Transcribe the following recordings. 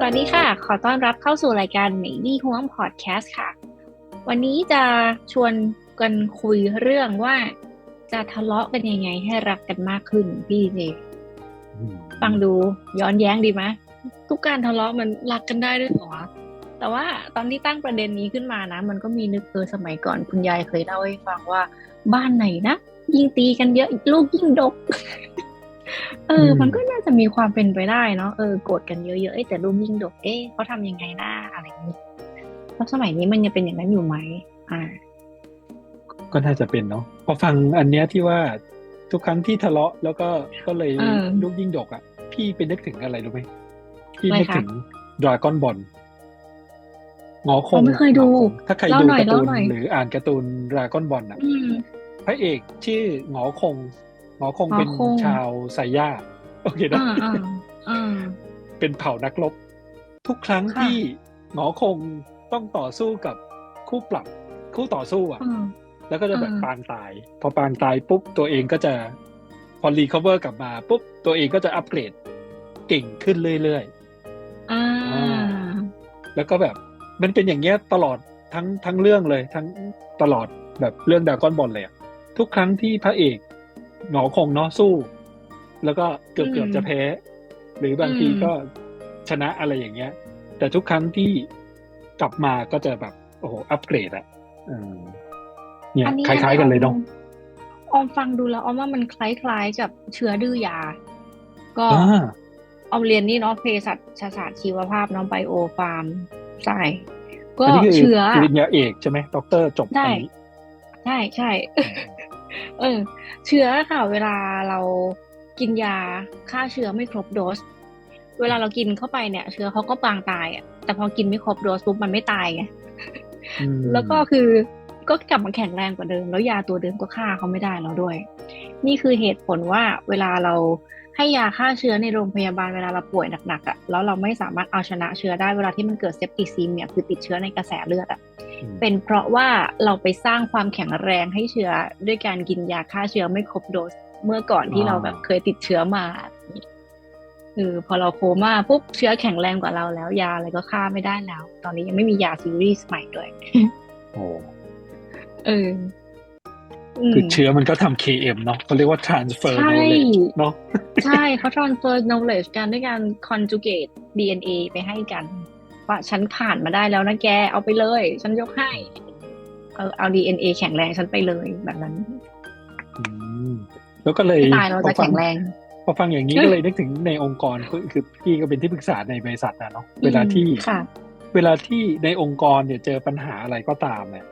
สวัสดีค่ะ ขอต้อนรับเข้าสู่รายการหมีดีห่วงพอดแคสต์ค่ะ วันนี้จะชวนกันคุยเรื่องว่าจะทะเลาะกันยังไงให้รักกันมากขึ้นพี่เจฟังดูย้อนแย้งดีไหมทุกการทะเลาะมันรักกันได้ด้วยเหรอ แต่ว่าตอนที่ตั้งประเด็นนี้ขึ้นมานะ มันก็มีนึกเออสมัยก่อนคุณยายเคยเล่าให้ฟังว่า บ้านไหนนะยิ่งตีกันเยอะลูกยิ่งดก เออ มันก็น่าจะมีความเป็นไปได้เนาะเออโกรธกันเยอะๆเอ้ยแต่ลูกยิ่งดกเอ๊ะเขาทำยังไงหน้าอะไรอย่างนี้แล้วสมัยนี้มันยังเป็นอย่างนั้นอยู่ไหมอ่า ก็น่าจะเป็นเนาะพอฟังอันเนี้ยที่ว่าทุกครั้งที่ทะเลาะแล้วก็ก็เลยเออลูกยิ่งดกอะ พี่ไปนึกถึงอะไรรู้ไหมพี่อะไรนึกคะถึงดราก้อนบอลงอคอ๋งอไม่เคยดูงอคงถ้าใครเล่าดูหน่อยการ์ตูนเล่าหน่อยหรืออ่านการ์ตูนดราก้อนบอลอะอืมพระเอกชื่อหงอคง หงอคงหงอคงเป็นชาวไซย่าโอเคนะอ่าอ่าอ่าเป็นเผ่านักรบทุกครั้งค่ะที่หงอคงต้องต่อสู้กับคู่ปรับคู่ต่อสู้อะอ่าแล้วก็จะแบบอ่าปางตาย พอปางตายปุ๊บตัวเองก็จะพอรีคอเวอร์กลับมาปุ๊บตัวเองก็จะอัปเกรดเก่งขึ้นเรื่อยอ่าๆแล้วก็แบบมันเป็นอย่างเงี้ยตลอดทั้งทั้งเรื่องเลย ทั้งตลอดแบบเรื่องดากอนบอลเลยอะทุกครั้งที่พระเอก หงอคงเนาะสู้ แล้วก็เกือบอืมเกือบจะแพ้ หรือบางทีอืมก็ชนะอะไรอย่างเงี้ย แต่ทุกครั้งที่กลับมาก็จะแบบ โอ้โห อัปเกรดอะอืมเนี่ยอันนี้คล้าย ๆ กันเลยเนาะออมฟังดูแล้วออมว่ามันคล้ายๆกับเชื้อดื้อยา ก็อ่าออมเรียนนี่เนาะเภสัชศาสตร์ชีวภาพเนาะไบโอฟาร์มใช่ก็อันนี้คือเชื้อปริญญาเอกใช่ไหมด็อกเตอร์จบได้อันนี้ใช่ใช่ เออ เชื้อค่ะ เวลาเรากินยาฆ่าเชื้อไม่ครบโดส เวลาเรากินเข้าไปเนี่ย เชื้อเขาก็ปางตายอะแต่พอกินไม่ครบโดสปุ๊บมันไม่ตายไงอืมแล้วก็คือก็กลับมาแข็งแรงกว่าเดิม แล้วยาตัวเดิมก็ฆ่าเขาไม่ได้แล้วด้วย นี่คือเหตุผลว่าเวลาเราให้ยาฆ่าเชื้อในโรงพยาบาลเวลาเราป่วยหนักๆอะแล้วเราไม่สามารถเอาชนะเชื้อได้เวลาที่มันเกิดเซปติซีเมียคือติดเชื้อในกระแสเลือดอะอืม เป็นเพราะว่าเราไปสร้างความแข็งแรงให้เชื้อด้วยการกินยาฆ่าเชื้อไม่ครบโดสเมื่อก่อนที่เราแบบเคยติดเชื้อมาเออพอเราโคม่าปุ๊บเชื้อแข็งแรงกว่าเราแล้วยาอะไรก็ฆ่าไม่ได้แล้ว ตอนนี้ยังไม่มียาซีรีส์ใหม่ด้วยโอ้เออมคือเชื้อมันก็ทำ KM เนาะเขาเรียกว่า transfer ใช่ knowledge เนาะใช่เขา transfer knowledge กันด้วยการ conjugate DNA ไปให้กัน ว่า ฉันผ่านมาได้แล้วนะแกเอาไปเลย ฉันยกให้ เอาเอา DNA แข็งแรงฉันไปเลยแบบนั้นอืมแล้วก็เลยไม่ตายเราพจะอฟัแข็งแรงพอฟังอย่างนี้ก็เลยนึกถึงในองค์กรคือคือพี่ก็เป็นที่ปรึกษาในบริษัทนะเนาะเวลาที่ค่ะเวลาที่ในองค์กรเนี่ยเจอปัญหาอะไรก็ตามเนี่ย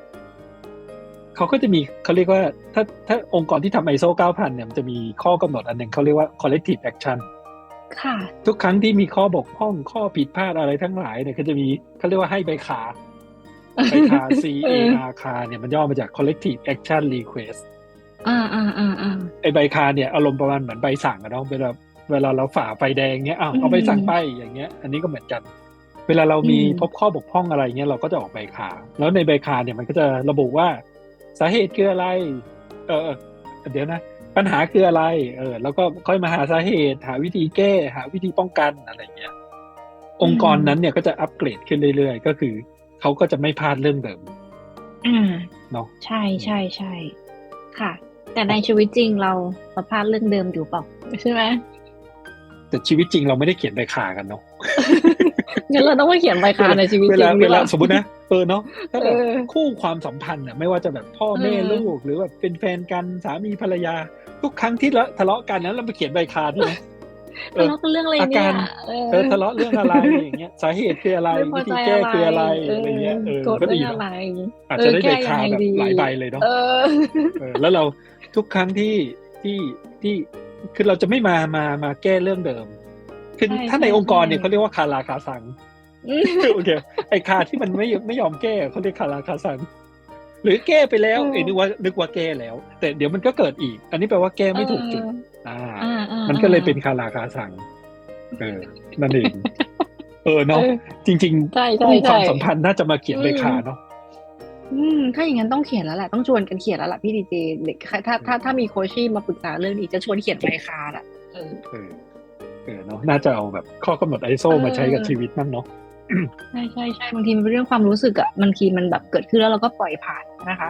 เขาก็จะมีเขาเรียกว่าถ้าถ้าองค์กรที่ทำ ISO 9000 เนี่ยมันจะมีข้อกำหนดอันหนึ่งเขาเรียกว่า collective action ค่ะ ทุกครั้งที่มีข้อบกพร่องข้อผิดพลาดอะไรทั้งหลายเนี่ยก็จะมีเขาเรียกว่าให้ใบขาใบขา C A R คาเนี่ยมันย่อมาจาก collective action request อ่าอ่าอ่าอ่าไอใบคาเนี่ยอารมณ์ประมาณเหมือนใบสั่งอะเนาะเวลาเวลาเราฝ่าไฟแดงเงี้ยอ้าวอืมเอาใบสั่งไปอย่างเงี้ย อันนี้ก็เหมือนกัน เวลาเรามีอืมพบข้อบกพร่องอะไรเงี้ยเราก็จะออกใบคาแล้วในใบคาเนี่ยมันก็จะระบุว่า สาเหตุคืออะไร เออเออเดี๋ยวนะ ปัญหาคืออะไร เออ แล้วก็ค่อยมาหาสาเหตุ หาวิธีแก้ หาวิธีป้องกันอะไรเงี้ย องค์กรนั้นเนี่ยก็จะอัปเกรดขึ้นเรื่อยๆ ก็คือเขาก็จะไม่พลาดเรื่องเดิมอ่าเนาะใช่ใช่ใช่ค่ะ แต่ในชีวิตจริงเราประพลาดเรื่องเดิมอยู่เปล่าใช่ไหมแต่ชีวิตจริงเราไม่ได้เขียนใบคากันเนาะงั้นเราต้องมาเขียนใบคาในชีวิตจเวริลางดีเวกลาว่าสมมตินะเออเนาะถ้าแบบเออคู่ความสัมพันธ์อะไม่ว่าจะแบบพ่อแม่เออลูกหรือแบบเป็นแฟนกันสามีภรรยา ทุกครั้งที่ละทะเลาะกันนั้นเราไปเขียนใบคาใช่ไหมเอทะอเลาะกันเรื่องอะไรอาเนี่การยเออทะเลาะเรื่องอะไรอย่างเงี้ยสาเหตุคืออะไรไม่พอวิธีใจแก้อะไรคืออะไรเอออะไรเงี้ยเออโกรธก็เรื่ดีองเนาะอะไรอาจจะได้เออใบแก้คายังไงแบบดีหลายใบเลยเนาะเออเออแล้วเราทุกครั้งที่ที่ที่คือเราจะไม่มามามาแก้เรื่องเดิมคือใช่ถ้าในใช่องค์กรเนี่ยใช่เขาเรียกว่าคาราคาซังอืมโอเคไอคาที่มันไม่ไม่ยอมแก้เขาเรียกคาราคาซัง หรือแก้ไปแล้วเออเอ้ยนึกว่านึกว่าแก้แล้ว แต่เดี๋ยวมันก็เกิดอีก อันนี้แปลว่าแก้ไม่ถูกจุดอ่าอ่าอ่ามันก็เลยเป็นคาราคาซังเออนั่นเองเออเนาะเออจริงใช่ๆใช่คู่ความใช่สัมพันธ์น่าจะมาเขียนอืมใบคาเนาะอืมถ้าอย่างนั้นต้องเขียนแล้วแหละต้องชวนกันเขียนแล้วล่ะพี่ดีเจหรือถ้าถ้าถ้ามีโคชชี่มาปรึกษาเรื่องนี้จะชวนเขียนใบคาร์ดอะเออเออเออเนาะน่าจะเอาแบบข้อกำหนด ISO เออมาใช้กับชีวิตบ้างเนาะ ใช่ใช่ใช่บางทีมันเป็นเรื่องความรู้สึกอะบางทีมันแบบเกิดขึ้นแล้วเราก็ปล่อยผ่านนะคะ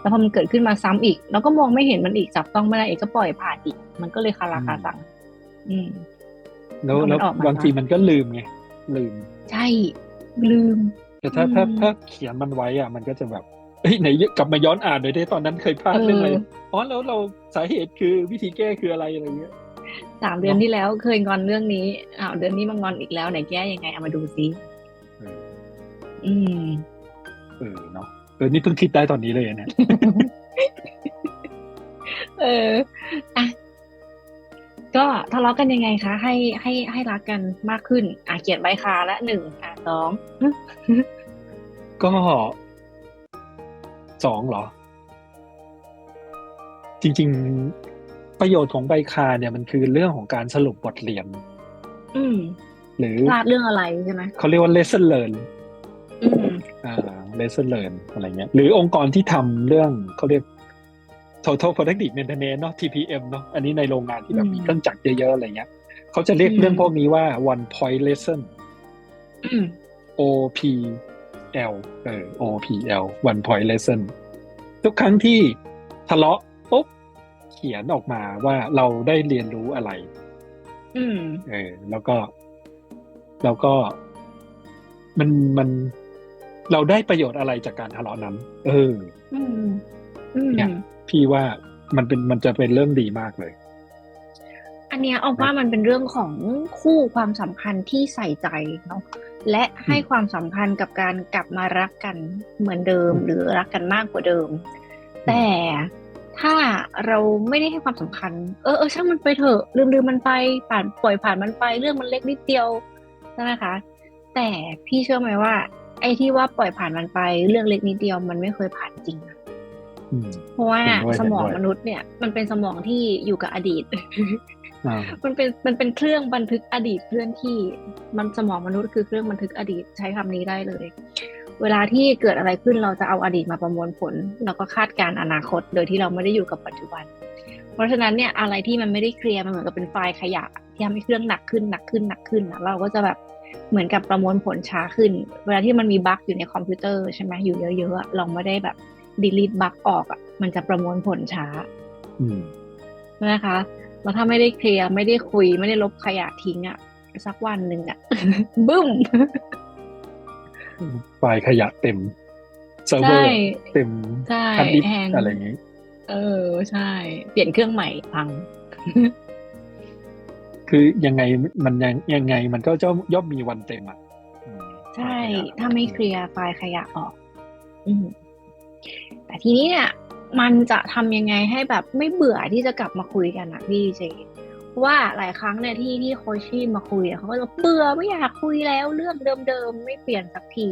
แล้วพอมันเกิดขึ้นมาซ้ำอีกเราก็มองไม่เห็นมันอีกจับต้องไม่ได้อีกก็ปล่อยผ่านอีก มันก็เลยคาราคาซังอืมแล้วเอามันแล้วออกมาบางทีมันก็ลืมไงลืม ใช่ ลืม แต่ถ้าอืมถ้าถ้าเขียนมันไว้อะ มันก็จะแบบเอ้ยไหนกลับมาย้อนอ่านหน่อยได้ตอนนั้นเคยพลาดเรื่องอะไรเอออ๋อแล้วเราสาเหตุคือวิธีแก้คืออะไรอะไรเงี้ยสามเดือนเนอะที่แล้วเคยงอนเรื่องนี้อ้าวเดือนนี้มางอนอีกแล้วไหนแก้ยังไงเอามาดูซิเออ อืมเออเนาะเออนี่เพิ่งคิดได้ตอนนี้เลยเนี่ยเอออะก็ทะเลาะกันยังไงคะ ให้ให้ให้รักกันมากขึ้น อะเขียนใบคาละหนึ่งอะสองก็สองเหรอ จริง ๆ ประโยชน์ของใบคาเนี่ยมันคือเรื่องของการสรุปบทเรียน อืม หรือพลาดเรื่องอะไรใช่ไหมเขาเรียกว่า lesson learn อื มอ่า lesson learn อะไรเงี้ยหรือองค์กรที่ทำเรื่องเขาเรียก total productive maintenance เนาะ TPM เนาะอันนี้ในโรงงานที่แบบมีเครื่องจักรเยอะๆอะไรเงี้ยเขาจะเรียกเรื่องพวกนี้ว่า one point lesson อืม OPL เออ OPL one point lesson ทุกครั้งที่ทะเลาะปุ๊บเขียนออกมาว่าเราได้เรียนรู้อะไรอืมเออ แล้วก็ แล้วก็มันมัน เราได้ประโยชน์อะไรจากการทะเลาะนั้น เอออืมอืมเนี่ยพี่ว่ามันเป็นมันจะเป็นเรื่องดีมากเลย อันเนี้ยเอาว่ามันเป็นเรื่องของคู่ความสัมพันธ์ที่ใส่ใจเนาะและให้ความสำคัญกับการกลับมารักกันเหมือนเดิมอืมหรือรักกันมากกว่าเดิม แต่ถ้าเราไม่ได้ให้ความสำคัญ เออเออช่างมันไปเถอะลืมลืมมันไปผ่านปล่อยผ่านมันไป เรื่องมันเล็กนิดเดียวใช่ไหมคะ แต่พี่เชื่อไหมว่า ไอ้ที่ว่าปล่อยผ่านมันไป เรื่องเล็กนิดเดียวมันไม่เคยผ่านจริงนะอืมเพราะว่าเห็นด้วยสมองเห็นด้วยมนุษย์เนี่ย มันเป็นสมองที่อยู่กับอดีตอ่ามันเป็นมันเป็นเครื่องบันทึกอดีตเคลื่อนที่มันสมองมนุษย์คือเครื่องบันทึกอดีตใช้คำนี้ได้เลย เวลาที่เกิดอะไรขึ้นเราจะเอาอดีตมาประมวลผล แล้วก็คาดการณ์อนาคต โดยที่เราไม่ได้อยู่กับปัจจุบัน เพราะฉะนั้นเนี่ยอะไรที่มันไม่ได้เคลียร์มันเหมือนกับเป็นไฟล์ขยะที่ทำให้เครื่องหนักขึ้นหนักขึ้นหนักขึ้นนะเราก็จะแบบ เหมือนกับประมวลผลช้าขึ้น เวลาที่มันมีบั๊กอยู่ในคอมพิวเตอร์ใช่ไหมอยู่เยอะๆอะเราไม่ได้แบบดีลีทบั๊กออกอะมันจะประมวลผลช้าอืมนะคะแล้วถ้าไม่ได้เคลียร์ไม่ได้คุย ไม่ได้ลบขยะทิ้งอะสักวันหนึ่งอะบึ้มไฟล์ขยะเต็มเซิร์ฟเวอใช่ร์เต็มใช่ฮาร์ดดิสก์แฮงอะไรอย่างนี้ เออ ใช่ เปลี่ยนเครื่องใหม่พัง คือยังไงมันยังยังไงมันก็จะย่อมมีวันเต็มอะอืมใช่ไฟล์ขยะถ้าไม่เคลียร์ไฟล์ขยะออก อืมแต่ทีนี้เนี่ย มันจะทำยังไงให้แบบไม่เบื่อที่จะกลับมาคุยกันอะพี่เจเพราะว่าหลายครั้งเนี่ยที่ที่โคชชี่มาคุยอะเขาก็จะเบื่อไม่อยากคุยแล้วเรื่องเดิมๆไม่เปลี่ยนสักที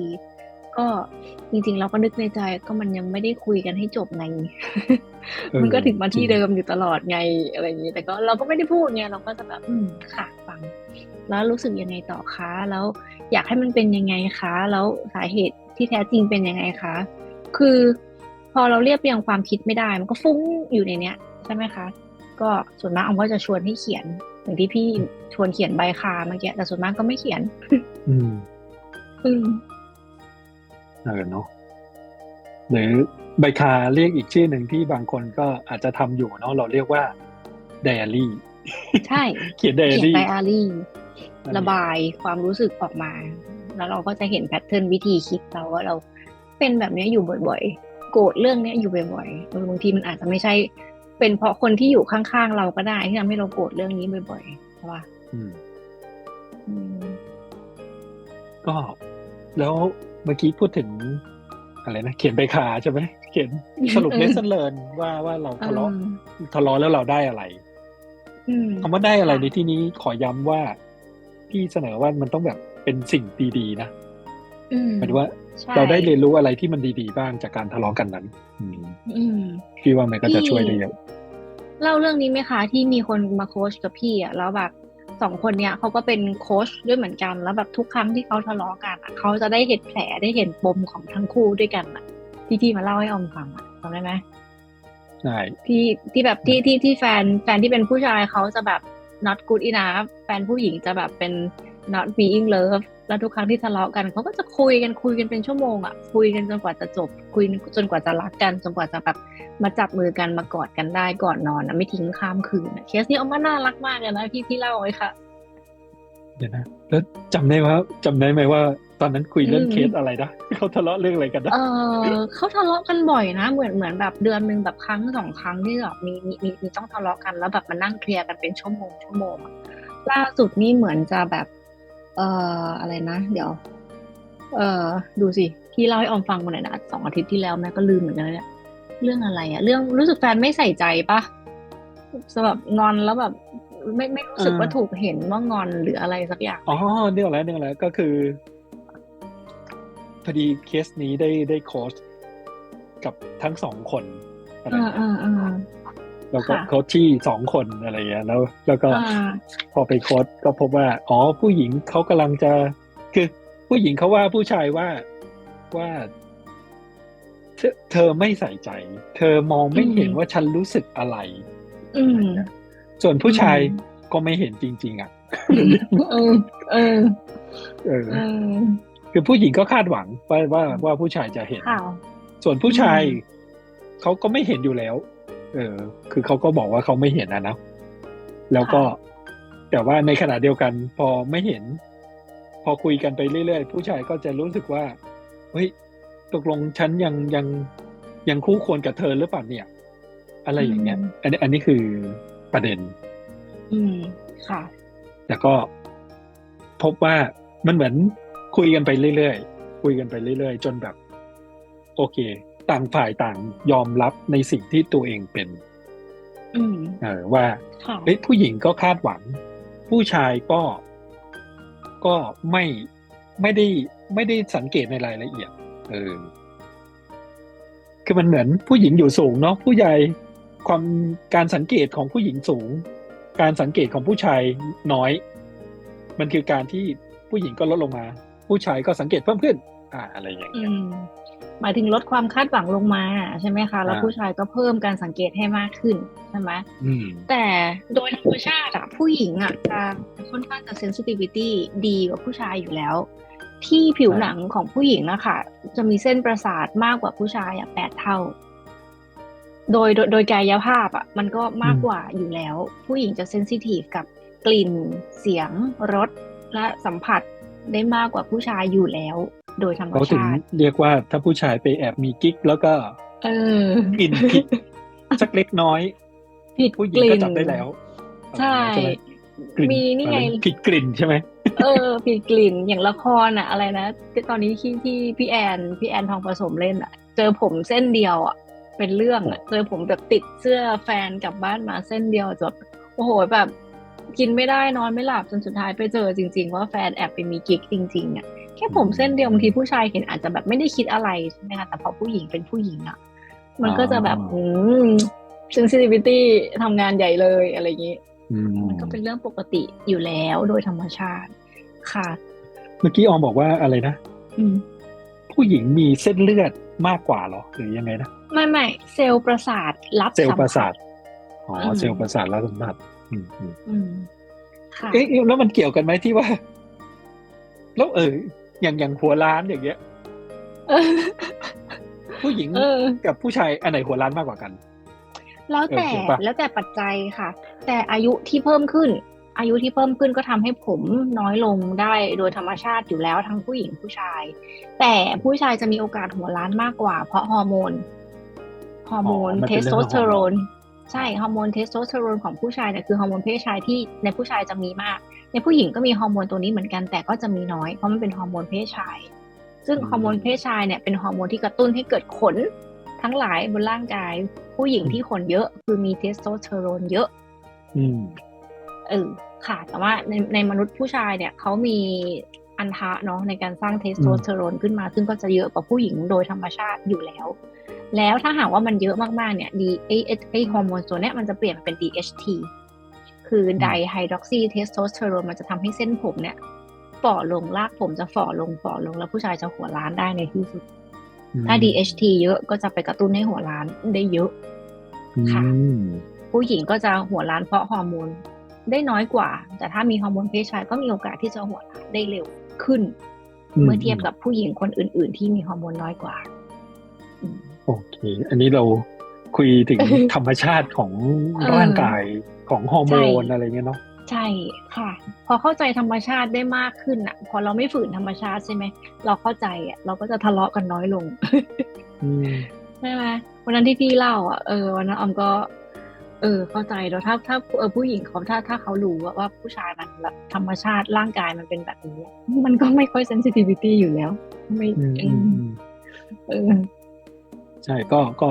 ก็จริงๆ เราก็นึกในใจก็มันยังไม่ได้คุยกันให้จบไงเออมันก็ถึงมาที่จริงเดิมอยู่ตลอดไงอะไรอย่างนี้ แต่ก็เราก็ไม่ได้พูดไงเราก็จะแบบอืมค่ะฟัง แล้วรู้สึกยังไงต่อคะแล้วอยากให้มันเป็นยังไงคะ แล้วสาเหตุที่แท้จริงเป็นยังไงคะ คือพอเราเรียบเรียงความคิดไม่ได้ มันก็ฟุ้งอยู่ในเนี้ยใช่ไหมคะ ก็ส่วนมากออมก็จะชวนให้เขียนอย่างที่พี่ชวนเขียนใบคาเมื่อกี้แต่ส่วนมากก็ไม่เขียน อืมอืม เออเนาะหรือใบคาเรียกอีกชื่อหนึ่งที่บางคนก็อาจจะทำอยู่เนาะเราเรียกว่าไดอารี่ ใช่เขียนไดอาเขียนรี่ไดอารี่ระบายความรู้สึกออกมา แล้วเราก็จะเห็นแพทเทิร์นวิธีคิดเราว่าเราเป็นแบบเนี้ยอยู่บ่อยๆ โกรธเรื่องเนี้ยอยู่บ่อยๆเออบางทีมันอาจจะไม่ใช่ เป็นเพราะคนที่อยู่ข้างๆเราก็ได้ที่ทำให้เราโกรธเรื่องนี้บ่อยๆใช่ปะอืมอืมก็แล้ว เมื่อกี้พูดถึงอะไรนะเขียนใบคาใช่ไหมเขียนสรุปเออเลสเซนเลิร์นว่าว่าเราทะเลาะอืมทะเลาะแล้วเราได้อะไรอืมคำว่าได้อะไรค่ะในที่นี้ขอย้ำว่าพี่เสนอว่ามันต้องแบบเป็นสิ่งดีๆนะอืมหมายถึงว่าใช่เราได้เรียนรู้อะไรที่มันดีๆบ้างจากการทะเลาะกันนั้นอืมอืมพี่ว่ามันก็จะพี่ช่วยได้เยอะเล่าเรื่องนี้ไหมคะที่มีคนมาโค้ชกับพี่อะแล้วแบบ สองคนเนี้ยเขาก็เป็นโค้ชด้วยเหมือนกัน แล้วแบบทุกครั้งที่เขาทะเลาะกันอะเขาจะได้เห็นแผลได้เห็นปมของทั้งคู่ด้วยกันอะที่พี่มาเล่าให้ออมฟังอะจำได้ไหมใช่ที่ที่แบบที่ที่ที่แฟนแฟนที่เป็นผู้ชายเขาจะแบบ not good enough แฟนผู้หญิงจะแบบเป็น not being love แล้วทุกครั้งที่ทะเลาะกันเขาก็จะคุยกันคุยกันเป็นชั่วโมงอะคุยกันจนกว่าจะจบ คุยจนกว่าจะรักกัน จนกว่าจะแบบมาจับมือกันมากอดกันได้ก่อนนอนอะไม่ทิ้งข้ามคืนอะเคสนี้เอามาน่ารักมากเลยนะพี่พี่เล่าไว้ค่ะ เดี๋ยวนะแล้วจำได้ว่าจำได้ไหมว่า ตอนนั้นคุยเรื่องอืมเคสอะไรนะเขาทะเลาะเรื่องอะไรกันนะเออเขาทะเลาะกันบ่อยนะ เหมือนเหมือนแบบเดือนหนึ่งแบบครั้งสองครั้งที่แบบมีมีมีมีต้องทะเลาะกันแล้วแบบมานั่งเคลียร์กันเป็นชั่วโมงชั่วโมงอะล่าสุดนี่เหมือนจะแบบ เอ่ออะไรนะ เดี๋ยว เอ่อดูสิพี่เล่าให้ออมฟังมาหน่อยนะสองอาทิตย์ที่แล้วแม่ก็ลืมเหมือนกันนะเนี่ยเรื่องอะไรอะเรื่องรู้สึกแฟนไม่ใส่ใจปะจะแบบงอนแล้วแบบไม่ไม่รู้สึกว่าถูกเห็นว่างอนหรืออะไรสักอย่าง อ๋อเรื่องอะไรเรื่องอะไรก็คือพอดีเคสนี้ได้ได้โค้ชกับทั้งสองคนอะไรอ่าเงี้ยอ่าอ่า แล้วก็ค่ะโค้ชที่สองคนอะไรเงี้ยแล้ว แล้วก็อ่าพอไปโค้ชก็พบว่า อ๋อผู้หญิงเขากำลังจะ คือผู้หญิงเขาว่าผู้ชายว่าว่าเธอเธอไม่ใส่ใจ เธอมองไม่เห็นอืมว่าฉันรู้สึกอะไรอืมส่วนผู้ชายอืมก็ไม่เห็นจริง ๆ อะเออเออเออเออคือผู้หญิงก็คาดหวังว่าว่าว่าผู้ชายจะเห็นค่ะส่วนผู้ชายอืมเขาก็ไม่เห็นอยู่แล้ว เออ คือเขาก็บอกว่าเขาไม่เห็นนะนะ แล้วก็แต่ว่าในขณะเดียวกัน พอไม่เห็น พอคุยกันไปเรื่อยๆ ผู้ชายก็จะรู้สึกว่า เฮ้ย ตกลงฉันยังยังยังคู่ควรกับเธอหรือเปล่าเนี่ย อะไรอย่างเงี้ยอืมอันนี้อันนี้คือประเด็น อืม ค่ะ แต่ก็พบว่ามันเหมือนคุยกันไปเรื่อยๆ คุยกันไปเรื่อยๆ จนแบบ โอเค ต่างฝ่ายต่างยอมรับในสิ่งที่ตัวเองเป็นอืมเออว่าค่ะเฮ้ยผู้หญิงก็คาดหวัง ผู้ชายก็ก็ไม่ไม่ได้ไม่ได้สังเกตในรายละเอียด เออ คือมันเหมือนผู้หญิงอยู่สูงเนาะผู้ใหญ่ความการสังเกตของผู้หญิงสูง การสังเกตของผู้ชายน้อย มันคือการที่ผู้หญิงก็ลดลงมา ผู้ชายก็สังเกตเพิ่มขึ้น อ่า อะไรอย่างอืเงี้ยม หมายถึงลดความคาดหวังลงมาใช่ไหมคะ แล้วอ่าผู้ชายก็เพิ่มการสังเกตให้มากขึ้นใช่ไหมอืมแต่โดยธรรมชาติอะผู้หญิงอะจะค่อนข้างจะ sensitivity ดีกว่าผู้ชายอยู่แล้ว ที่ผิวหนังของผู้หญิงอะค่ะ จะมีเส้นประสาทมากกว่าผู้ชายอะแปดเท่า โดยโดยโดยกายภาพอะมันก็มากกว่าอยู่แล้ว ผู้หญิงจะ sensitive กับกลิ่นเสียงรสและสัมผัสได้มากกว่าผู้ชายอยู่แล้ว โดยธรรมเขาถึงชาติเรียกว่าถ้าผู้ชายไปแอบมีกิ๊กแล้วก็ เออกลิ่นผิดสักเล็กน้อยผิดผู้หญิกงลิ่ก็นจับได้แล้ว ใช่ไหมกลิ่นมีนี่ไงอะไรผิดกลิ่นใช่ไหมเออผิดกลิ่นอย่างละครอะอะไรนะที่ตอนนี้ที่ที่พี่แอนพี่แอนทองผสมเล่นอะเจอผมเส้นเดียวอะเป็นเรื่องอะเจอผมแบบติดเสื้อแฟนกลับบ้านมาเส้นเดียวจบโอ้โหแบบกินไม่ได้นอนไม่หลับจนสุดท้ายไปเจอจริง ๆ ว่าแฟนแอบไปมีกิ๊กจริง ๆอะแค่ผมเส้นเดียวบางทีผู้ชายเห็นอาจจะแบบไม่ได้คิดอะไรใช่ไหมคะแต่พอผู้หญิงเป็นผู้หญิงอะมันก็จะแบบอ๋ออืม sensitivity ทำงานใหญ่เลยอะไรอย่างนี้อืมมันก็เป็นเรื่องปกติอยู่แล้วโดยธรรมชาติ ค่ะ เมื่อกี้ออมบอกว่าอะไรนะอืมผู้หญิงมีเส้นเลือดมากกว่าเหรอหรือยังไงนะไม่ไม่เซลล์ประสาทรับเซลล์สัมประผัสาสทอ๋ออืมเซลล์ประสาทแล้วสัมผัสอืมอืมอืมค่ะเอ๊ะแล้วมันเกี่ยวกันไหมที่ว่า แล้วเออ อย่างอย่างหัวล้านอย่างเงี้ยเออผู้หญิงเออกับผู้ชายอันไหนหัวล้านมากกว่ากัน แล้วแต่เออเกี่ยวปะแล้วแต่ปัจจัยค่ะ แต่อายุที่เพิ่มขึ้น อายุที่เพิ่มขึ้นก็ทำให้ผมน้อยลงได้โดยธรรมชาติอยู่แล้วทั้งผู้หญิงผู้ชาย แต่ผู้ชายจะมีโอกาสหัวล้านมากกว่า เพราะฮอร์โมนฮอร์โมนอ๋อมันเทเป็นสเรื่องโทของสเตอโรนใช่ฮอร์โมนเทสโทสเตอโรนของผู้ชายเนี่ยคือฮอร์โมนเพศชายที่ในผู้ชายจะมีมาก ในผู้หญิงก็มีฮอร์โมนตัวนี้เหมือนกันแต่ก็จะมีน้อยเพราะมันเป็นฮอร์โมนเพศชาย ซึ่งอืมฮอร์โมนเพศชายเนี่ยเป็นฮอร์โมนที่กระตุ้นให้เกิดขนทั้งหลายบนร่างกาย ผู้หญิงที่ขนเยอะ คือมีเทสโทสเตอโรนเยอะอืมเออค่ะ แต่ว่าในในมนุษย์ผู้ชายเนี่ยเขามีอันทะเนาะในการสร้างเทสโทสเตอโรนขึ้นมา ซึ่งก็จะเยอะกว่าผู้หญิงโดยธรรมชาติอยู่แล้ว แล้วถ้าหากว่ามันเยอะมากๆเนี่ยดีไอไอ้ไอฮอร์โมนตัวเนี้ยมันจะเปลี่ยนเป็น DHT คือไดไฮดรอกซีเทสโทสเตอโรนมันจะทำให้เส้นผมเนี่ยฝ่อลงลากผมจะฝ่อลงฝ่อลงแล้วผู้ชายจะหัวล้านได้ในที่สุด ถ้า DHT เยอะก็จะไปกระตุ้นให้หัวล้านได้เยอะค่ะอืมผู้หญิงก็จะหัวล้านเพราะฮอร์โมนได้น้อยกว่า แต่ถ้ามีฮอร์โมนเพศชายก็มีโอกาสที่จะหัวล้านได้เร็วขึ้น เมื่อเทียบกับผู้หญิงคนอื่น ๆ ที่มีฮอร์โมนน้อยกว่าอืมโอเค อันนี้เราคุยถึงธรรมชาติของเออร่างกาย ของฮอร์โมนใช่อะไรเงี้ยเนาะใช่ค่ะ พอเข้าใจธรรมชาติได้มากขึ้นอะ พอเราไม่ฝืนธรรมชาติใช่ไหมเราเข้าใจอะเราก็จะทะเลาะกันน้อยลงอืมใช่ไหมวันนั้นที่พี่เล่าอะเออวันนั้นออมก็ เออ เข้าใจแล้วถ้าถ้าเออผู้หญิงเขาถ้าถ้าเขารู้ว่าว่าผู้ชายมันแบบธรรมชาติร่างกายมันเป็นแบบนี้ มันก็ไม่ค่อยเซนซิทิวิตี้อยู่แล้ว ไม่อืมเออืมออืมเออใช่ก็ก็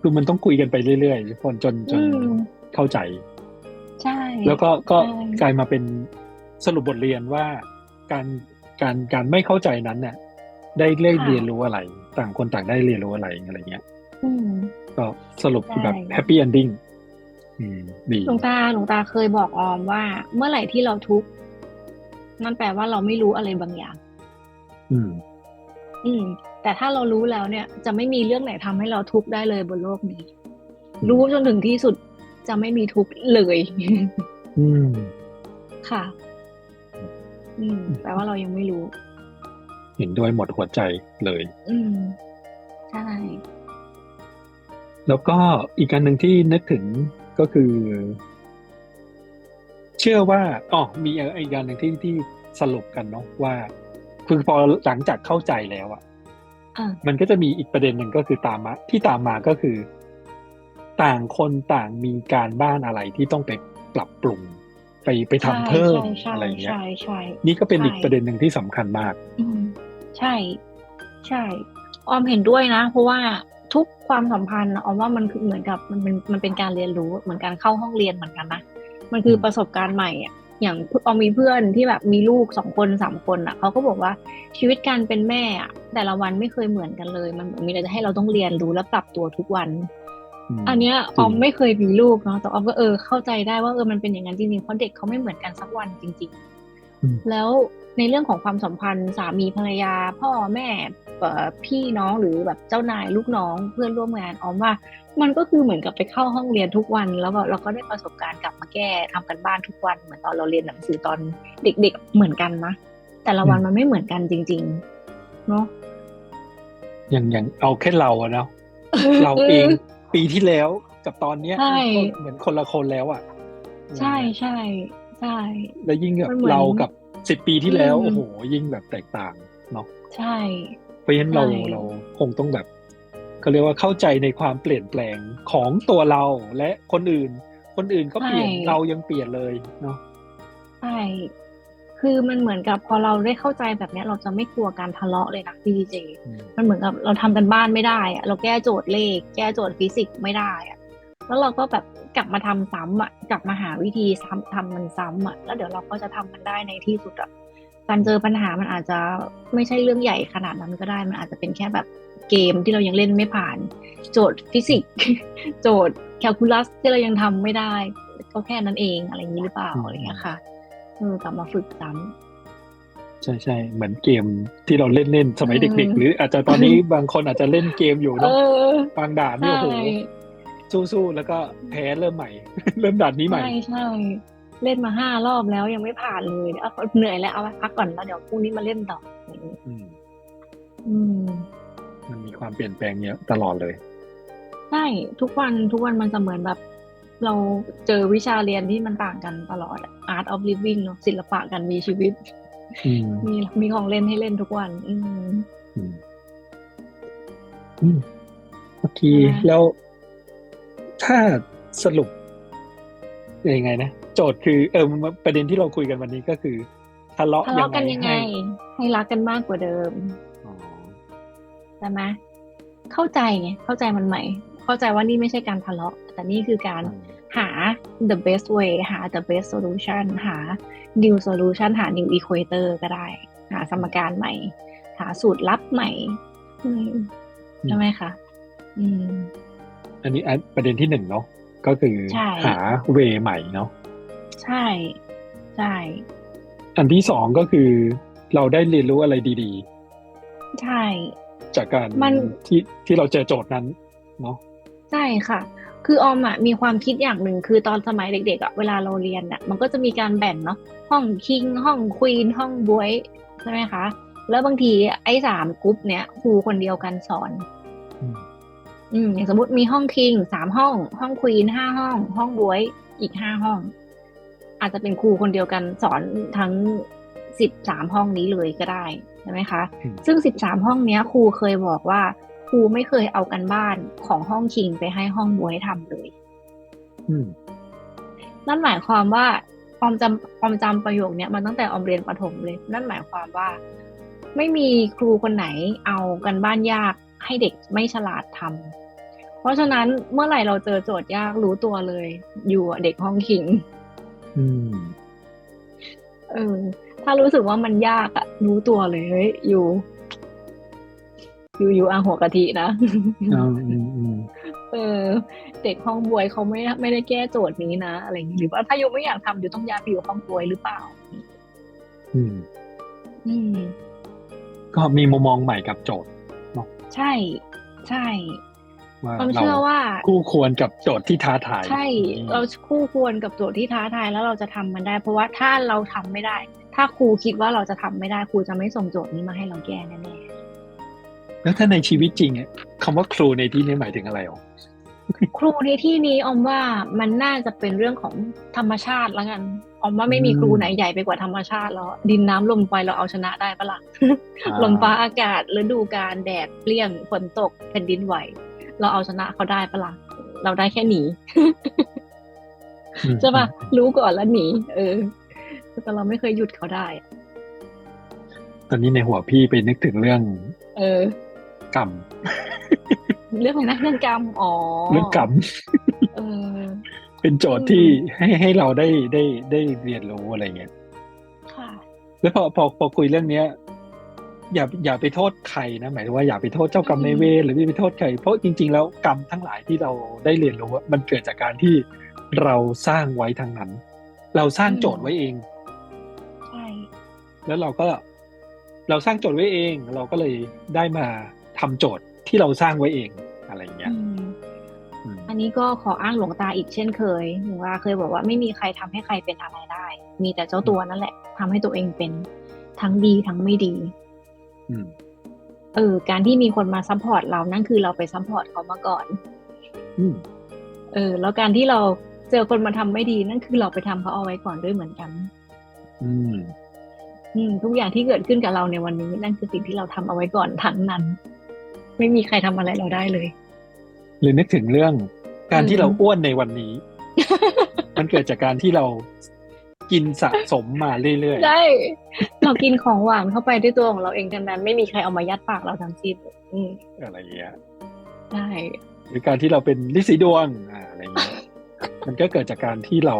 คือมันต้องคุยกันไปเรื่อยๆทุกคนจนจนอืมเข้าใจ ใช่ แล้วก็ก็ใช่กลายมาเป็นสรุปบทเรียนว่าการการการไม่เข้าใจนั้นเนี่ยได้ได้ค่ะเรียนรู้อะไร ต่างคนต่างได้เรียนรู้อะไรอะไรเงี้ยอืมก็สรุปคือแบบใช่แฮปปี้เอนดิ้งอืมดีหลวงตาหลวงตาเคยบอกออมว่า เมื่อไหร่ที่เราทุกข์นั่นแปลว่าเราไม่รู้อะไรบางอย่าง อืม อืม แต่ถ้าเรารู้แล้วเนี่ย จะไม่มีเรื่องไหนทำให้เราทุกข์ได้เลยบนโลกนี้ รู้จนถึงที่สุด จะไม่มีทุกข์เลย อืม ค่ะ อืมแปลว่าเรายังไม่รู้ เห็นด้วยหมดหัวใจเลย อืม ใช่ แล้วก็อีกการหนึ่งที่นึกถึงก็คือ เชื่อว่าอ๋อมีอีกการหนึ่งที่ที่สรุปกันเนาะว่า คือพอหลังจากเข้าใจแล้วอะอ่ามันก็จะมีอีกประเด็นหนึ่งก็คือตามมา ที่ตามมาก็คือ ต่างคนต่างมีการบ้านอะไรที่ต้องไปปรับปรุง ไปไปทำเพิ่มใช่ใช่อะไรอย่างเงี้ยใช่ใช่นี่ก็เป็นอีกใช่ประเด็นหนึ่งที่สำคัญมากอืมใช่ ใช่ ออมเห็นด้วยนะ เพราะว่าทุกความสัมพันธ์อะออมว่ามันคือเหมือนกับมันเป็นมันเป็นการเรียนรู้เหมือนการเข้าห้องเรียนเหมือนกันนะมันคือมประสบการณ์ใหม่อะอย่างออมมีเพื่อนที่แบบมีลูกสองคนสามคนอะเขาก็บอกว่าชีวิตการเป็นแม่อะแต่ละวันไม่เคยเหมือนกันเลย มันเหมือนมีอะไรให้เราต้องเรียนรู้และปรับตัวทุกวันม อันเนี้ยจอริองมไม่เคยมีลูกเนาะแต่ออมก็เออเข้าใจได้ว่าเออมันเป็นอย่างนั้นจริงๆเพราะเด็กเขาไม่เหมือนกันสักวันจริงอืมๆแล้วในเรื่องของความสัมพันธ์สามีภรรยา พ่อแม่เอ่อพี่น้องหรือแบบเจ้านายลูกน้องเพื่อนร่วมงานออมว่า มันก็คือเหมือนกับไปเข้าห้องเรียนทุกวัน แล้วก็เราก็ได้ประสบการณ์กลับมาแก้ทำกันบ้านทุกวัน เหมือนตอนเราเรียนหนังสือตอนเด็ก ๆเหมือนกันนะแต่ละวันมันไม่เหมือนกันจริง ๆ เนาะอย่างอย่างเอาแค่เราอะเนาะเราเอง ปีที่แล้วกับตอนเนี้ยใช่ก็เหมือนคนละคนแล้วอะ ใช่ใช่ใช่แล้วยิ่งแบบมันเหมือนเรากับสิบปีที่แล้วอืมโอ้โหยิ่งแบบแตกต่างเนาะใช่ เพราะฉะนั้นเราใช่เราคงต้องแบบก็เรียกว่าเข้าใจในความเปลี่ยนแปลงของตัวเราและคนอื่น คนอื่นเขาเปลี่ยนเรายังเปลี่ยนเลยเนาะใช่ คือมันเหมือนกับพอเราได้เข้าใจแบบเนี้ยเราจะไม่กลัวการทะเลาะเลยนะพี่ดีเจอืมมันเหมือนกับเราทำกันบ้านไม่ได้อะเราแก้โจทย์เลข แก้โจทย์ฟิสิกส์ไม่ได้อะแล้วเราก็แบบกลับมาทำซ้ำอะกลับมาหาวิธีซ้ำทำมันซ้ำอะแล้วเดี๋ยวเราก็จะทำมันได้ในที่สุดอะการเจอปัญหามันอาจจะไม่ใช่เรื่องใหญ่ขนาดนั้นก็ได้มันอาจจะเป็นแค่แบบเกมที่เรายังเล่นไม่ผ่าน โจทย์ฟิสิกส์โจทย์แคลคูลัสที่เรายังทำไม่ได้ ก็แค่นั้นเองอะไรอย่างนี้หรือเปล่าอะไรอย่างเงี้ยค่ะ เออกลับมาฝึกซ้ำใช่ใช่เหมือนเกมที่เราเล่นเล่นสมัยอืมเด็กๆ หรืออาจจะตอนนี้บางคนอาจจะเล่นเกมอยู่เอเนาะอบางด่านนี่โอ้โหใช่สู้ๆแล้วก็แพ้เริ่มใหม่ เริ่มด่านนี้ใหม่ใช่ใช่เล่นมาห้ารอบแล้วยังไม่ผ่านเลยเอาเหนื่อยแล้วเอาไว้พักก่อนแล้วเดี๋ยวพรุ่งนี้มาเล่นต่ออย่างนี้อืมอืมมันมีความเปลี่ยนแปลงเยอะตลอดเลยใช่ทุกวันทุกวันมันจะเหมือนแบบ เราเจอวิชาเรียนที่มันต่างกันตลอดอะ art of living เนอะศิลปะการมีชีวิตอืมมีมีของเล่นให้เล่นทุกวัน อืมอืมอืมโอเคใช่ไหมแล้วถ้าสรุปยังไงนะโจทย์คือ เออมันประเด็นที่เราคุยกันวันนี้ก็คือทะเลาะทะเลาะกันยังไงให้ให้รักกันมากกว่าเดิมอ๋อใช่ไหมเข้าใจไงเข้าใจมันใหม่ เข้าใจว่านี่ไม่ใช่การทะเลาะ แต่นี่คือการหา the best way หา the best solution หา new solution หา new equator ก็ได้ หาสมการใหม่ หาสูตรลับใหม่อืมใช่ไหมคะอืม อันนี้อันประเด็นที่หนึ่งเนาะก็คือใช่หาเวใหม่เนาะใช่ ใช่ อันที่สองก็คือ เราได้เรียนรู้อะไรดีใช่ๆจากการมันที่ที่เราเจอโจทย์นั้น เนาะ ใช่ค่ะ คือออมอะมีความคิดอย่างหนึ่งคือตอนสมัยเด็กๆอะเวลาเราเรียนอะมันก็จะมีการแบ่งเนาะห้องคิง ห้องควีน ห้องบวยใช่ไหมคะ แล้วบางทีไอ้สามกรุ๊ปเนี้ยครูคนเดียวกันสอน อืมอืมอย่างสมมติมีห้องคิงสามห้อง ห้องควีนห้าห้อง ห้องบวยอีกห้าห้อง อาจจะเป็นครูคนเดียวกันสอนทั้งสิบสามห้องนี้เลยก็ได้ใช่ไหมคะอืมซึ่งสิบสามห้องเนี้ยครูเคยบอกว่า ครูไม่เคยเอากันบ้านของห้องคิงไปให้ห้องบวยทำเลยอืมนั่นหมายความว่าออมจำออมจำประโยคเนี้ยมาตั้งแต่ออมเรียนประถมเลย นั่นหมายความว่า ไม่มีครูคนไหนเอากันบ้านยากให้เด็กไม่ฉลาดทำเพราะฉะนั้นเมื่อไหร่เราเจอโจทย์ยากรู้ตัวเลย อยู่อะเด็กห้องคิงอืมเออ ถ้ารู้สึกว่ามันยากอะรู้ตัวเลยเฮ้ยอยู่ อยู่อยู่อาหัวกะทินะอืมอืมอืมเออ เด็กห้องบวยเขาไม่ไม่ได้แก้โจทย์นี้นะอะไรอย่างนี้หรือว่าถ้าอยู่ไม่อยากทำอยู่ต้องย้ายไปอยู่ห้องบวยหรือเปล่า อืม อืม ก็มีมุมมองใหม่กับโจทย์ใช่ ใช่ว่าผมเราเชื่อว่า คู่ควรกับโจทย์ที่ท้าทาย ใช่ เราคู่ควรกับโจทย์ที่ท้าทายแล้วเราจะทำมันได้ เพราะว่าถ้าเราทำไม่ได้ ถ้าครูคิดว่าเราจะทำไม่ได้ครูจะไม่ส่งโจทย์นี้มาให้เราแก้แน่ แล้วถ้าในชีวิตจริงอะคำว่าครูในที่นี้หมายถึงอะไรอ๋อๆครูในที่นี้ออมว่ามันน่าจะเป็นเรื่องของธรรมชาติแล้วกันออมว่าไม่มีครูไหนใหญ่ไปกว่าธรรมชาติแล้วดินน้ำลมไฟเราเอาชนะได้ปะล่ะลมฟ้าอากาศฤดูกาลแดดเปรี้ยงฝนตกแผ่นดินไหว เราเอาชนะเขาได้ปะล่ะเราได้แค่หนีอืมใช่ปะรู้ก่อนแล้วหนีเออแต่เราไม่เคยหยุดเขาได้ ตอนนี้ในหัวพี่ไปนึกถึงเรื่อง เออ กรรม เรื่องอะไรนะเรื่องกรรมอ๋อเรื่องกรรมเออเป็นโจทย์ที่ให้ให้เราได้ได้ได้เรียนรู้อะไรเงี้ยค่ะ แล้วพอพอพอคุยเรื่องเนี้ย อย่าอย่าไปโทษใครนะหมายถึงว่าอย่าไปโทษเจ้ากรรมอืมนายเวรหรือไม่ไปโทษใครเพราะจริง ๆ แล้วกรรมทั้งหลายที่เราได้เรียนรู้อะมันเกิดจากการที่เราสร้างไว้ทั้งนั้น เราสร้างโจทย์ไว้เองใช่แล้วเราก็เราสร้างโจทย์ไว้เอง เราก็เลยได้มา ทำโจทย์ที่เราสร้างไว้เองอะไรเงี้ยอืมอืมอันนี้ก็ขออ้างหลวงตาอีกเช่นเคยหลวงตาเคยบอกว่าไม่มีใครทำให้ใครเป็นอะไรได้ มีแต่เจ้าตัวนั่นแหละทำให้ตัวเองเป็นทั้งดีทั้งไม่ดีอืมเออ การที่มีคนมาซัพพอร์ตเรานั่นคือเราไปซัพพอร์ตเขามาก่อนอืมเออ แล้วการที่เราเจอคนมาทำไม่ดีนั่นคือเราไปทำเขาเอาไว้ก่อนด้วยเหมือนกัน อืม อืม ทุกอย่างที่เกิดขึ้นกับเราในวันนี้ นั่นคือสิ่งที่เราทำเอาไว้ก่อนทั้งนั้น ไม่มีใครทำอะไรเราได้เลย หรือนึกถึงเรื่องการที่อืมเราอ้วนในวันนี้ มันเกิดจากการที่เรากินสะสมมาเรื่อยใช่เรากินของหวานเข้าไปด้วยตัวของเราเองทั้งนั้น ไม่มีใครเอามายัดปากเราทั้งสิ้นอืมๆอะไรอย่างเงี้ยใช่หรือการที่เราเป็นลิสีดวงอ่าอะไรเงี้ยมันก็เกิดจากการที่เรา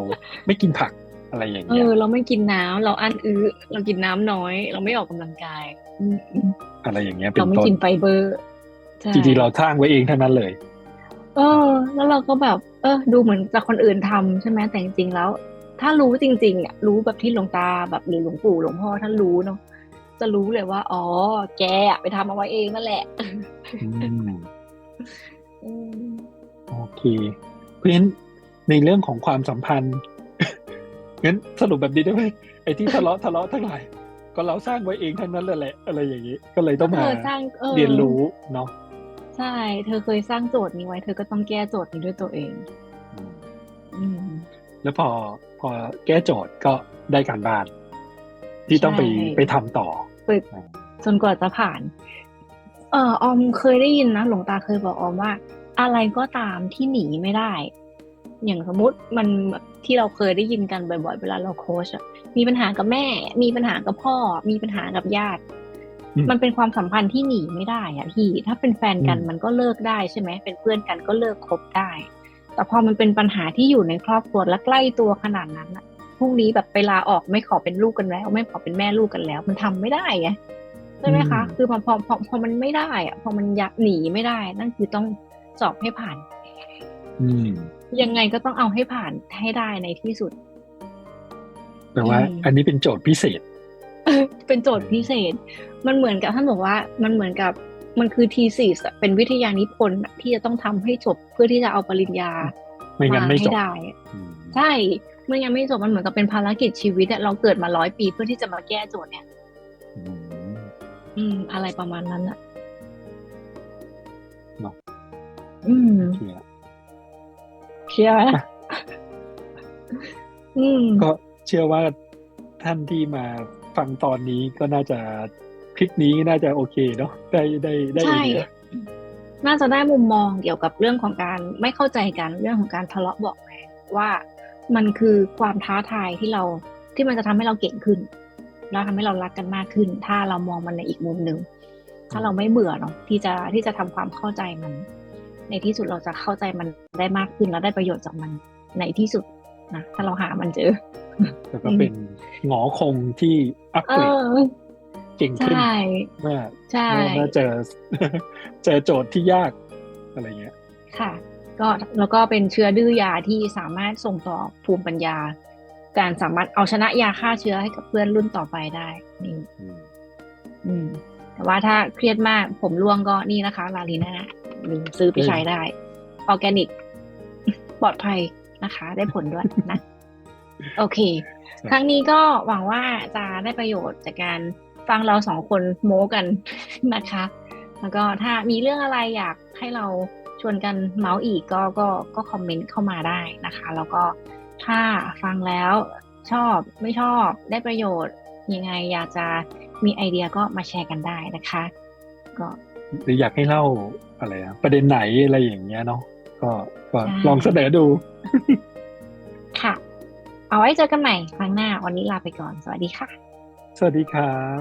ไม่กินผักอะไรอย่างเอเงี้ยอเราไม่กินน้ำเราอั้นอื้อเรากินน้ำน้อย เราไม่ออกกำลังกายอืมอืมอะไรอย่างเงี้ยเป็เรานไม่ต้นกินไฟเบอร์ใช่ จริงๆเราสร้างไว้เองทั้งนั้นเลย เออ แล้วเราก็แบบ เออ ดูเหมือนจากคนอื่นทำใช่ไหมแต่จริงๆแล้ว ถ้ารู้จริงๆอะรู้แบบที่หลวงตาแบบหรือหลวงปู่หลวงพ่อท่านรู้เนาะจะรู้เลยว่า อ๋อ แกอะไปทำเอาไว้เองนั่นแหละอืมอืมโอเค เพราะฉะนั้นในเรื่องของความสัมพันธ์งั้นสรุปแบบนี้ได้ไหมไอ้ที่ทะเลาะทะเลาะทั้งหลายก็เราสร้างไว้เองทั้งนั้นเลยแหละอะไรอย่างนี้ ก็เลยต้องเธมาอสร้างเออเรียนรู้เนาะ ใช่ เธอเคยสร้างโจทย์นี้ไว้ เธอก็ต้องแก้โจทย์นี้ด้วยตัวเองอืมอืมแล้วพอพอแก้โจทย์ก็ได้การบ้าน ที่ต้องไปใช่ไปทำต่อฝึกจนกว่าจะผ่าน เออออมเคยได้ยินนะหลวงตาเคยบอกออมว่า อะไรก็ตามที่หนีไม่ได้ อย่างสมมติมันที่เราเคยได้ยินกันบ่อยๆ เวลาเราโค้ชอะมีปัญหากับแม่ มีปัญหากับพ่อ มีปัญหากับญาติอื มมันเป็นความสัมพันธ์ที่หนีไม่ได้อะพี่ ถ้าเป็นแฟนกันอืมมันก็เลิกได้ใช่ไหม เป็นเพื่อนกันก็เลิกคบได้ แต่พอมันเป็นปัญหาที่อยู่ในครอบครัวและใกล้ตัวขนาดนั้นอะพรุ่งนี้แบบไปลาออกไม่ขอเป็นลูกกันแล้ว ไม่ขอเป็นแม่ลูกกันแล้ว มันทำไม่ได้ไงใช่ไหมคะ คือพอพอพอพอมันไม่ได้อะพอมันยักหนีไม่ได้ นั่นคือต้องสอบให้ผ่าน อืมยังไงก็ต้องเอาให้ผ่านให้ได้ในที่สุดแปลว่าอืมอันนี้เป็นโจทย์พิเศษ เป็นโจทย์พิเศษ มันเหมือนกับท่านบอกว่ามันเหมือนกับมันคือทีสิสเป็นวิทยานิพนธ์อะที่จะต้องทำให้จบเพื่อที่จะเอาปริญญาไม่งั้นไม่ให้จบได้อะอืมใช่เมื่อยังไม่จบมันเหมือนกับเป็นภารกิจชีวิตอะเราเกิดมาร้อยปีเพื่อที่จะมาแก้โจทย์เนี่ยอืมอืมอะไรประมาณนั้นอะเนาะอืมโอเคเคลียร์ไหมอืมก็เชื่อว่าท่านที่มา ฟังตอนนี้ก็น่าจะคลิปนี้น่าจะโอเคเนาะได้ได้ได้ไอใช่เดียน่าจะได้มุมมองเกี่ยวกับเรื่องของการไม่เข้าใจกันเรื่องของการทะเลาะเบอกแว้งว่ามันคือความท้าทายที่เราที่มันจะทำให้เราเก่งขึ้น แล้วทำให้เรารักกันมากขึ้น ถ้าเรามองมันในอีกมุมหนึ่งถ้าเราไม่เบื่อเนาะที่จะที่จะทำความเข้าใจมัน ในที่สุดเราจะเข้าใจมันได้มากขึ้น แล้วได้ประโยชน์จากมันในที่สุด นะถ้าเราหามันเจอแล้วก็เป็นหงอคงที่อัปเอเกรดอเก่งขึ้นใช่เมื่อใช่เมื่อเมื่อเจอเจอโจทย์ที่ยากอะไรเงี้ย ค่ะ ก็แล้วก็เป็นเชื้อดื้อยาที่สามารถส่งต่อภูมิปัญญา การสามารถเอาชนะยาฆ่าเชื้อให้กับเพื่อนรุ่นต่อไปได้นี่อืมอืมแต่ว่าถ้าเครียดมากผมร่วงก็นี่นะคะ ลาลีน่าหรือซื้อไปใช้ได้ ออร์แกนิก ปลอดภัย นะคะ ได้ผลด้วยนะ โอเค ครั้งนี้ก็หวังว่าจะได้ประโยชน์จากการฟังเราสองคนโม้กันนะคะ แล้วก็ถ้ามีเรื่องอะไรอยากให้เราชวนกันเมาส์อีกก็ก็ก็คอมเมนต์เข้ามาได้นะคะ แล้วก็ถ้าฟังแล้วชอบไม่ชอบได้ประโยชน์ยังไงอยากจะมีไอเดียก็มาแชร์กันได้นะคะ ก็หรืออยากให้เล่าอะไรอะประเด็นไหนอะไรอย่างเงี้ยเนาะ ก็ก็ใช่ลองเสนอดู ค่ะ เอาไว้เจอกันใหม่ครั้งหน้า วันนี้ลาไปก่อน สวัสดีค่ะ สวัสดีครับ